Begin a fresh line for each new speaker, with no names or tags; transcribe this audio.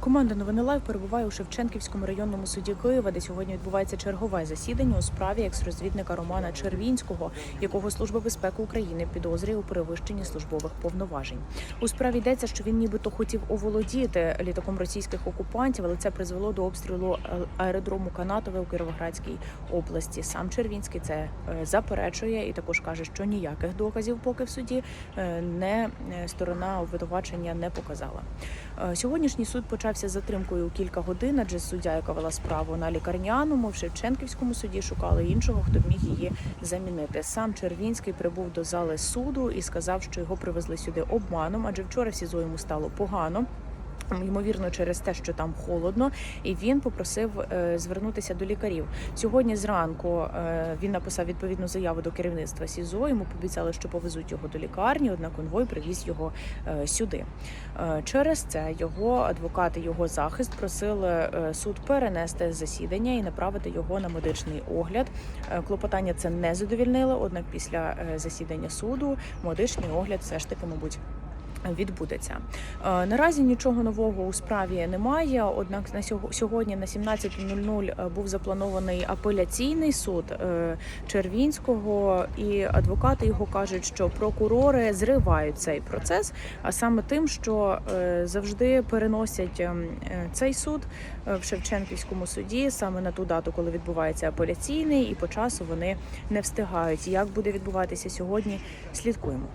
Команда Новини Лайв перебуває у Шевченківському районному суді Києва, де сьогодні відбувається чергове засідання у справі екс-розвідника Романа Червінського, якого Служба безпеки України підозрює у перевищенні службових повноважень. У справі йдеться, що він нібито хотів оволодіти літаком російських окупантів, але це призвело до обстрілу е, аеродрому Канатове у Кіровоградській області. Сам Червінський це е, заперечує і також каже, що ніяких доказів поки в суді е, не сторона обвинувачення не показала. Е, Сьогоднішній суд почався затримкою у кілька годин, адже суддя, яка вела справу на лікарняному в Шевченківському суді, шукали іншого, хто б міг її замінити. Сам Червінський прибув до зали суду і сказав, що його привезли сюди обманом, адже вчора в СІЗО йому стало погано. Ймовірно, через те, що там холодно, і він попросив е, звернутися до лікарів. Сьогодні зранку е, він написав відповідну заяву до керівництва СІЗО. Йому пообіцяли, що повезуть його до лікарні. Однак конвой привіз його е, сюди. Через це його адвокати, його захист просили суд перенести засідання і направити його на медичний огляд. Клопотання це не задовільнило. Однак, після засідання суду медичний огляд все ж таки, мабуть. Відбудеться Е, наразі нічого нового у справі немає. Однак на сьогодні на 17.00 е, був запланований апеляційний суд е, Червінського, і адвокати його кажуть, що прокурори зривають цей процес, а саме тим, що завжди переносять ем, цей суд в Шевченківському суді саме на ту дату, коли відбувається апеляційний, і по часу вони не встигають. Як буде відбуватися сьогодні? Слідкуємо.